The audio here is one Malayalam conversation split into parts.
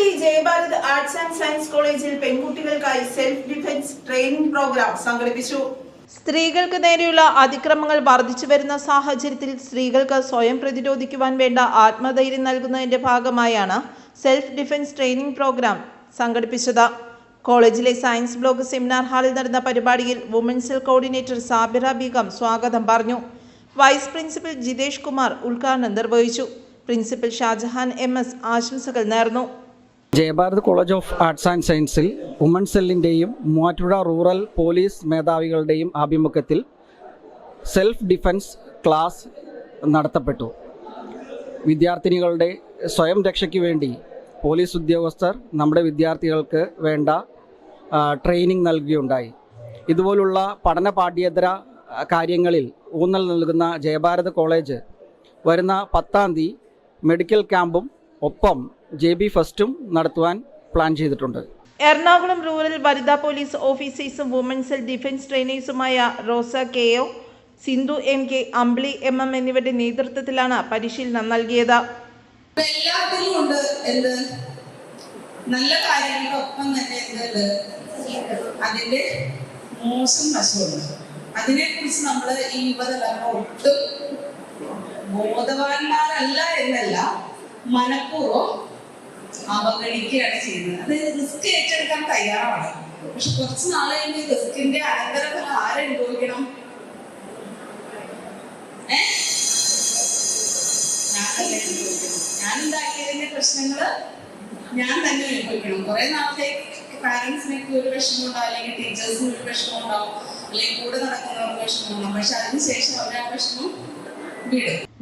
Veluthuruthy Jayabharath arts and science കോളേജിൽ പെൺകുട്ടികൾക്കായി സെൽഫ് ഡിഫൻസ് ട്രെയിനിംഗ് പ്രോഗ്രാം സംഘടിപ്പിച്ചു. സ്ത്രീകൾക്ക് നേരെയുള്ള അതിക്രമങ്ങൾ വർദ്ധിച്ചു വരുന്ന സാഹചര്യത്തിൽ സ്ത്രീകൾക്ക് സ്വയം പ്രതിരോധിക്കുവാൻ വേണ്ട ആത്മധൈര്യം നൽകുന്നതിന്റെ ഭാഗമായാണ് സെൽഫ് ഡിഫൻസ് ട്രെയിനിംഗ് പ്രോഗ്രാം സംഘടിപ്പിച്ചത്. കോളേജിലെ സയൻസ് ബ്ലോക്ക് സെമിനാർ ഹാളിൽ നടന്ന പരിപാടിയിൽ women's cell coordinator Sabira Begum സ്വാഗതം പറഞ്ഞു. വൈസ് പ്രിൻസിപ്പൽ ജിതേഷ് കുമാർ ഉദ്ഘാടനം നിർവഹിച്ചു. പ്രിൻസിപ്പൽ ഷാജഹാൻ എം എസ് ആശംസകൾ നേർന്നു. Jayabharath college of arts and സയൻസിൽ വുമൺ സെല്ലിന്റെയും മൂവാറ്റുപുഴ റൂറൽ പോലീസ് മേധാവികളുടെയും ആഭിമുഖ്യത്തിൽ സെൽഫ് ഡിഫൻസ് ക്ലാസ് നടത്തപ്പെട്ടു. വിദ്യാർത്ഥിനികളുടെ സ്വയം രക്ഷയ്ക്ക് വേണ്ടി പോലീസ് ഉദ്യോഗസ്ഥർ നമ്മുടെ വിദ്യാർത്ഥികൾക്ക് വേണ്ട ട്രെയിനിങ് നൽകുകയുണ്ടായി. ഇതുപോലുള്ള പഠന പാഠ്യേതര കാര്യങ്ങളിൽ ഊന്നൽ നൽകുന്ന ജയഭാരത് കോളേജ് വരുന്ന പത്താം തീയതി മെഡിക്കൽ ക്യാമ്പും ഒപ്പം ജെ ബി ഫസ്റ്റും നടത്തുവാൻ പ്ലാൻ ചെയ്തിട്ടുണ്ട്. എറണാകുളം റൂറൽ വനിതാ പോലീസ് ഓഫീസേഴ്സും women's cell defence ട്രെയിനേഴ്സുമായ Rosa K O Sindhu M K Ambili M M എന്നിവരുടെ നേതൃത്വത്തിലാണ് പരിശീലനം നൽകിയത്. ഇപ്പൊ എല്ലാത്തിലും ഉണ്ട് എന്ത്? നല്ല കാര്യങ്ങളൊപ്പം തന്നെ എന്തുണ്ട്? അതിന്റെ മോശം വശമുണ്ട്. അതിനെ കുറിച്ച് നമ്മൾ ഈ യുവതലമുറ ഒട്ടും ബോധവാന്മാരല്ല എന്നല്ല മനഃപൂർവം അവഗണിക്കുകയാണ് ചെയ്യുന്നത്. അത് റിസ്ക് ഏറ്റെടുക്കാൻ തയ്യാറാണ്. പക്ഷെ കുറച്ച് നാളെ കഴിഞ്ഞ് റിസ്കിന്റെ അനന്തരഫലം ആരനുഭവിക്കണം ഏഹ് ഞാനല്ലേ അനുഭവിക്കണം? ഞാൻ ഉണ്ടാക്കിയതിന്റെ പ്രശ്നങ്ങൾ ഞാൻ തന്നെ അനുഭവിക്കണം. കുറെ നാളത്തേക്ക് പാരന്റ്സിനൊക്കെ ഒരു വിഷമം ഉണ്ടാവും അല്ലെങ്കിൽ ടീച്ചേഴ്സിന് ഒരു വിഷമം ഉണ്ടാവും അല്ലെങ്കിൽ കൂടെ നടക്കുന്നവർക്ക് വിഷമം ഉണ്ടാവും. പക്ഷെ അതിനുശേഷം അവരെ ആ വിഷമം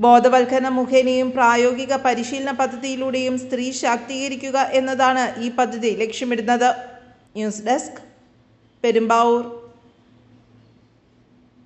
ബോധവൽക്കരണ മുഖേനയും പ്രായോഗിക പരിശീലന പദ്ധതിയിലൂടെയും സ്ത്രീ ശാക്തീകരിക്കുക എന്നതാണ് ഈ പദ്ധതി ലക്ഷ്യമിടുന്നത്. News desk Perumbavoor.